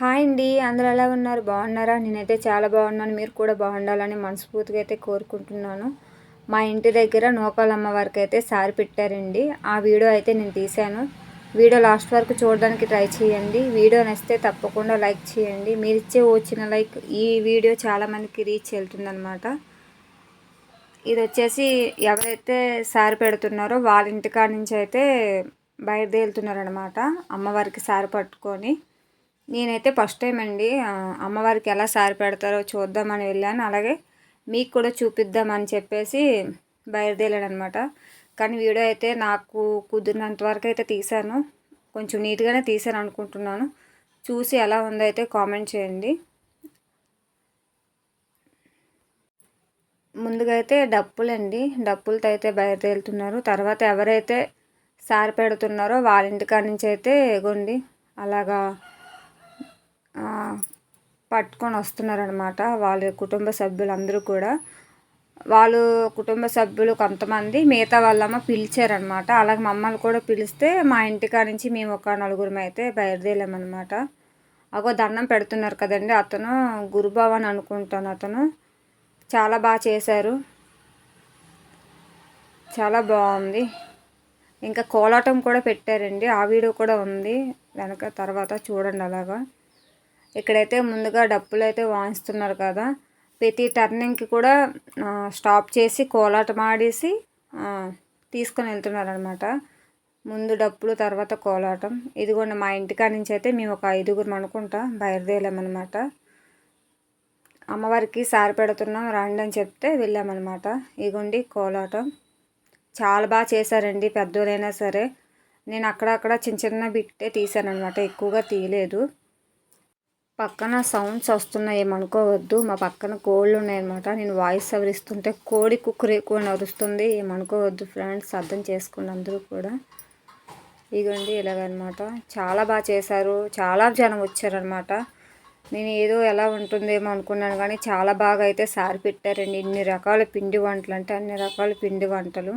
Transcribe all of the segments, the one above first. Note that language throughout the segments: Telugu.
హాయ్ అండి. అందరూ ఎలా ఉన్నారు? బాగున్నారా? నేనైతే చాలా బాగున్నాను. మీరు కూడా బాగుండాలని మనస్ఫూర్తిగా అయితే కోరుకుంటున్నాను. మా ఇంటి దగ్గర నోకాలమ్మ వారికి అయితే సారి పెట్టారండి. ఆ వీడియో అయితే నేను తీశాను. వీడియో లాస్ట్ వరకు చూడడానికి ట్రై చేయండి. వీడియో నచ్చితే తప్పకుండా లైక్ చేయండి. మీరు ఇచ్చే వచ్చిన లైక్ ఈ వీడియో చాలామందికి రీచ్ వెళ్తుందనమాట ఇది వచ్చేసి ఎవరైతే సారి పెడుతున్నారో వాళ్ళ ఇంటికాడ నుంచి అయితే బయలుదేరుతున్నారనమాట అమ్మవారికి సారి పట్టుకొని. నేనైతే ఫస్ట్ టైం అండి అమ్మవారికి ఎలా సారి పెడతారో చూద్దామని వెళ్ళాను. అలాగే మీకు కూడా చూపిద్దామని చెప్పేసి బయలుదేరాను అనమాట కానీ వీడియో అయితే నాకు కుదిరినంత వరకు అయితే తీశాను. కొంచెం నీట్గానే తీశాను అనుకుంటున్నాను. చూసి ఎలా ఉందో అయితే కామెంట్ చేయండి. ముందుగా అయితే డప్పులండి. డప్పులతో అయితే బయలుదేరుతున్నారు. తర్వాత ఎవరైతే సారి పెడుతున్నారో వాళ్ళ ఇంటికాడ నుంచి అయితే ఎగోండి. అలాగా పట్టుకొని వస్తున్నారనమాట వాళ్ళ కుటుంబ సభ్యులందరూ కూడా. వాళ్ళు కుటుంబ సభ్యులు కొంతమంది మిగతా వాళ్ళమ్మ పిలిచారనమాట అలాగే మమ్మల్ని కూడా పిలిస్తే మా ఇంటికా నుంచి మేము ఒక నలుగురం అయితే బయలుదేరామన్నమాట. అగో దండం పెడుతున్నారు కదండి అతను. గురుబాబు అని అనుకుంటాను అతను. చాలా బాగా చేశారు. చాలా బాగుంది. ఇంకా కోలాటం కూడా పెట్టారండి. ఆ వీడియో కూడా ఉంది. వెనక తర్వాత చూడండి అలాగా. ఇక్కడైతే ముందుగా డప్పులు అయితే వాయిస్తున్నారు కదా. ప్రతి టర్నింగ్కి కూడా స్టాప్ చేసి కోలాటం ఆడేసి తీసుకొని వెళ్తున్నారు అనమాట ముందు డప్పులు తర్వాత కోలాటం. ఇదిగోండి మా ఇంటికాడ నుంచి అయితే మేము ఒక ఐదుగురు అనుకుంటా బయలుదేరామన్నమాట. అమ్మవారికి సారి పెడుతున్నాం రండి అని చెప్తే వెళ్ళామన్నమాట. ఇదిగోండి కోలాటం. చాలా బాగా చేశారండి పెద్దోళ్ళైనా సరే. నేను అక్కడక్కడ చిన్న చిన్న బిట్టే తీసాను అనమాట ఎక్కువగా తీయలేదు. పక్కన సౌండ్స్ వస్తున్నాయి ఏమనుకోవద్దు. మా పక్కన కోళ్ళు ఉన్నాయన్నమాట. నేను వాయిస్ సవరిస్తుంటే కోడి కుక్కర్ ఎక్కువ నరుస్తుంది ఏమనుకోవద్దు ఫ్రెండ్స్ అర్థం చేసుకోండి అందరూ కూడా. ఇదిగోండి ఇలాగనమాట. చాలా బాగా చేశారు. చాలా జనం వచ్చారనమాట నేను ఏదో ఎలా ఉంటుందేమో అనుకున్నాను కానీ చాలా బాగా అయితే సారి పెట్టారండి. ఇన్ని రకాల పిండి వంటలు అంటే అన్ని రకాల పిండి వంటలు.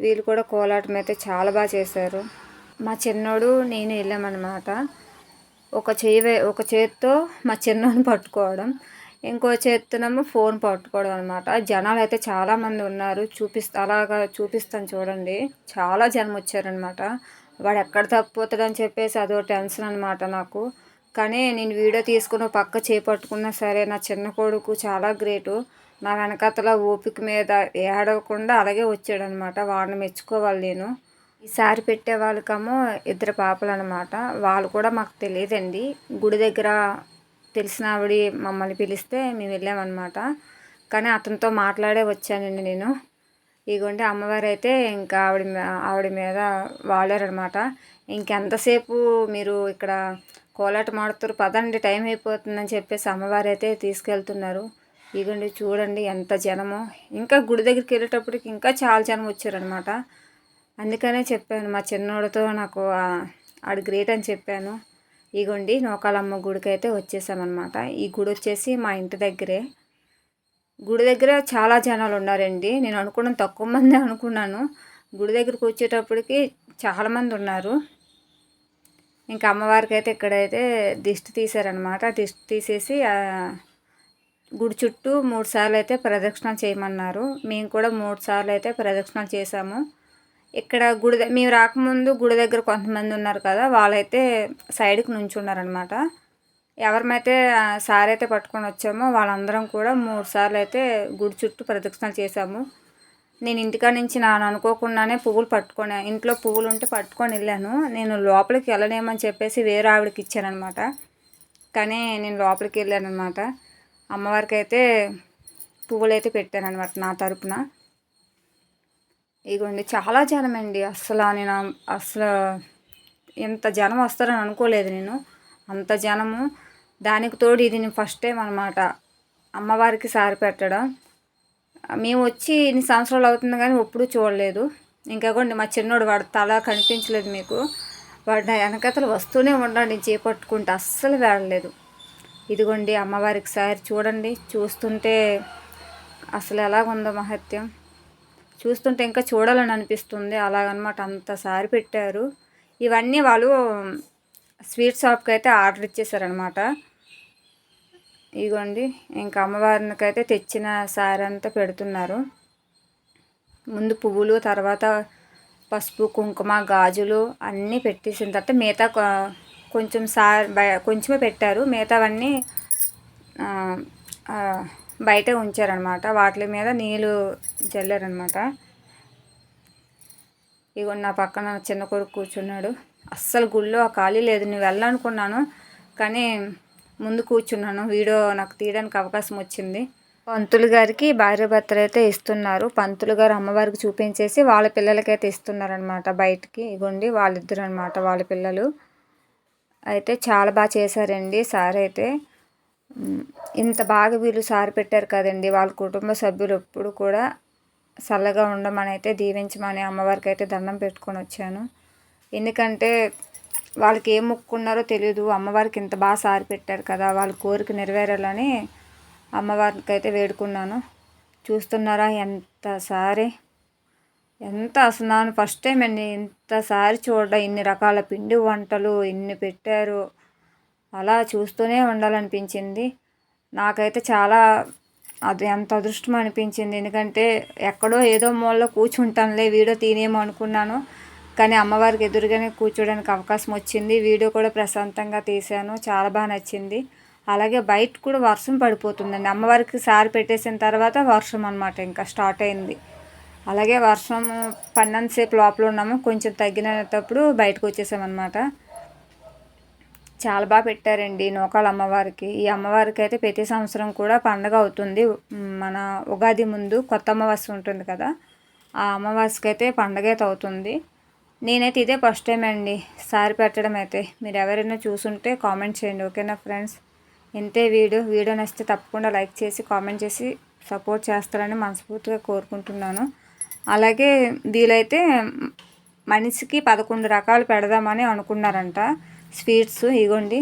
వీళ్ళు కూడా కోలాటం అయితే చాలా బాగా చేశారు. మా చిన్నోడు నేను వెళ్ళామన్నమాట. ఒక చేయి ఒక చేత్తో మా చిన్నోని పట్టుకోవడం ఇంకో చేత్తోనేమో ఫోన్ పట్టుకోవడం అనమాట జనాలు అయితే చాలామంది ఉన్నారు. చూపిస్తా అలాగా చూపిస్తాను చూడండి. చాలా జనం వచ్చారనమాట వాడు ఎక్కడ తప్పిపోతాడని చెప్పేసి అదో టెన్షన్ అనమాట నాకు. కానీ నేను వీడియో తీసుకుని పక్క చేపట్టుకున్నా సరే నా చిన్న కొడుకు చాలా గ్రేటు. నా వెనకతల ఓపిక మీద ఏడవకుండా అలాగే వచ్చాడనమాట వాడిని మెచ్చుకోవాలి నేను. ఈసారి పెట్టే వాళ్ళకేమో ఇద్దరు పాపలు అనమాట వాళ్ళు కూడా మాకు తెలియదండి. గుడి దగ్గర తెలిసిన ఆవిడ మమ్మల్ని పిలిస్తే మేము వెళ్ళామన్నమాట. కానీ అతనితో మాట్లాడే వచ్చానండి నేను. ఇగోండి అమ్మవారు అయితే ఇంకా ఆవిడ ఆవిడ మీద వాడారనమాట ఇంకెంతసేపు మీరు ఇక్కడ కోలాట మాడుతారు పదండి టైం అయిపోతుందని చెప్పేసి అమ్మవారు అయితే తీసుకెళ్తున్నారు. ఇగోండి చూడండి ఎంత జనమో. ఇంకా గుడి దగ్గరికి వెళ్ళేటప్పటికి ఇంకా చాలా జనం వచ్చారనమాట అందుకనే చెప్పాను మా చిన్నోడితో నాకు ఆడు గ్రేట్ అని చెప్పాను. ఇగోండి నోకాలమ్మ గుడికి అయితే వచ్చేసామన్నమాట. ఈ గుడి వచ్చేసి మా ఇంటి దగ్గరే. గుడి దగ్గర చాలా జనాలు ఉన్నారండి. నేను అనుకున్నాను తక్కువ మంది అనుకున్నాను. గుడి దగ్గర వచ్చేటప్పటికి చాలామంది ఉన్నారు. ఇంకా అమ్మవారికి అయితే ఇక్కడైతే దిష్టి తీశారనమాట దిష్టి తీసేసి గుడి చుట్టూ మూడు సార్లు అయితే ప్రదక్షిణ చేయమన్నారు. మేము కూడా మూడు సార్లు అయితే ప్రదక్షిణ చేసాము ఇక్కడ గుడి మేము రాకముందు గుడి దగ్గర కొంతమంది ఉన్నారు కదా వాళ్ళైతే సైడ్కి నుంచున్నారనమాట ఎవరిమైతే సార్ అయితే పట్టుకొని వచ్చామో వాళ్ళందరం కూడా మూడు సార్లు అయితే గుడి చుట్టూ ప్రదక్షిణలు చేశాము. నేను ఇంటికాడ నుంచి నాను అనుకోకుండానే పువ్వులు పట్టుకొని ఇంట్లో పువ్వులు ఉంటే పట్టుకొని వెళ్ళాను. నేను లోపలికి వెళ్ళలేమని చెప్పేసి వేరే ఆవిడకి ఇచ్చానమాట కానీ నేను లోపలికి వెళ్ళాను అనమాట అమ్మవారికి అయితే పువ్వులు అయితే పెట్టానమాట నా తరపున. ఇగోండి చాలా జనం అండి అసలు నేను అసలు ఎంత జనం వస్తారని అనుకోలేదు నేను. అంత జనము. దానికి తోడు ఇది నేను ఫస్ట్ టైం అనమాట అమ్మవారికి సారి పెట్టడం. మేము వచ్చి ఇన్ని సంవత్సరాలు అవుతుంది కానీ ఎప్పుడు చూడలేదు. ఇంకా మా చిన్నోడు వాడు తల కనిపించలేదు మీకు. వాడు వెనకతలు వస్తూనే ఉండండి చేపట్టుకుంటే అస్సలు వేడలేదు ఇదిగోండి అమ్మవారికి సారి చూడండి. చూస్తుంటే అసలు ఎలాగుందో మహత్యం. చూస్తుంటే ఇంకా చూడాలని అనిపిస్తుంది. అలాగనమాట అంత సారి పెట్టారు. ఇవన్నీ వాళ్ళు స్వీట్ షాప్కి అయితే ఆర్డర్ ఇచ్చేసారనమాట. ఇగోండి ఇంకా అమ్మవారికి అయితే తెచ్చిన సారీ అంతా పెడుతున్నారు. ముందు పువ్వులు తర్వాత పసుపు కుంకుమ గాజులు అన్నీ పెట్టేసిన తర్వాత మిగతా కొంచెం సార్ కొంచెమే పెట్టారు. మిగతావన్నీ బయటే ఉంచారనమాట. వాటి మీద నీళ్ళు జల్లారనమాట. ఇగో నా పక్కన చిన్న కొడుకు కూర్చున్నాడు. అస్సలు గుళ్ళో ఖాళీ లేదు. నేను వెళ్ళాలనుకున్నాను కానీ ముందు కూర్చున్నాను. వీడియో నాకు తీయడానికి అవకాశం వచ్చింది. పంతులు గారికి భార్య భర్తలు అయితే ఇస్తున్నారు. పంతులు గారు అమ్మవారికి చూపించేసి వాళ్ళ పిల్లలకైతే ఇస్తున్నారనమాట బయటికి. ఇగోండి వాళ్ళిద్దరు అనమాట వాళ్ళ పిల్లలు. అయితే చాలా బాగా చేశారండి సార్ అయితే. ఇంత బాగా వీళ్ళు సారి పెట్టారు కదండి. వాళ్ళ కుటుంబ సభ్యులు ఎప్పుడు కూడా చల్లగా ఉండమని అయితే దీవించమని అమ్మవారికి అయితే దండం పెట్టుకొని వచ్చాను. ఎందుకంటే వాళ్ళకి ఏం మొక్కున్నారో తెలియదు అమ్మవారికి ఇంత బాగా సారి పెట్టారు కదా వాళ్ళ కోరిక నెరవేరాలని అమ్మవారికి అయితే వేడుకున్నాను. చూస్తున్నారా ఎంత సారి ఎంత అసలు నాను ఫస్ట్ టైం అండి ఇంతసారి చూడ ఇన్ని రకాల పిండి వంటలు ఇన్ని పెట్టారు. అలా చూస్తూనే ఉండాలనిపించింది. నాకైతే చాలా అది ఎంత అదృష్టం అనిపించింది. ఎందుకంటే ఎక్కడో ఏదో మూలలో కూర్చుంటానులే వీడియో తీనేమో అనుకున్నాను. కానీ అమ్మవారికి ఎదురుగానే కూర్చోడానికి అవకాశం వచ్చింది. వీడియో కూడా ప్రశాంతంగా తీశాను. చాలా బాగా నచ్చింది. అలాగే బయట కూడా వర్షం పడిపోతుందండి. అమ్మవారికి సారి పెట్టేసిన తర్వాత వర్షం అనమాట ఇంకా స్టార్ట్ అయింది. అలాగే వర్షం పన్నంతసేపు లోపల ఉన్నాము. కొంచెం తగ్గినప్పుడు బయటకు వచ్చేసామన్నమాట. చాలా బాగా పెట్టారండి నూకాల అమ్మవారికి. ఈ అమ్మవారికి అయితే ప్రతి సంవత్సరం కూడా పండగ అవుతుంది. మన ఉగాది ముందు కొత్త అమావాస్య ఉంటుంది కదా ఆ అమావాస్యకి అయితే పండగ అయితే అవుతుంది. నేనైతే ఇదే ఫస్ట్ టైం అండి సారి పెట్టడం అయితే. మీరు ఎవరైనా చూసుంటే కామెంట్ చేయండి ఓకేనా ఫ్రెండ్స్? ఇంతే వీడియో. వీడియో నచ్చితే తప్పకుండా లైక్ చేసి కామెంట్ చేసి సపోర్ట్ చేస్తారని మనస్ఫూర్తిగా కోరుకుంటున్నాను. అలాగే వీలైతే మనిషికి పదకొండు రకాలు పెడదామని అనుకున్నారంట. స్వీట్స్ ఇగోండి.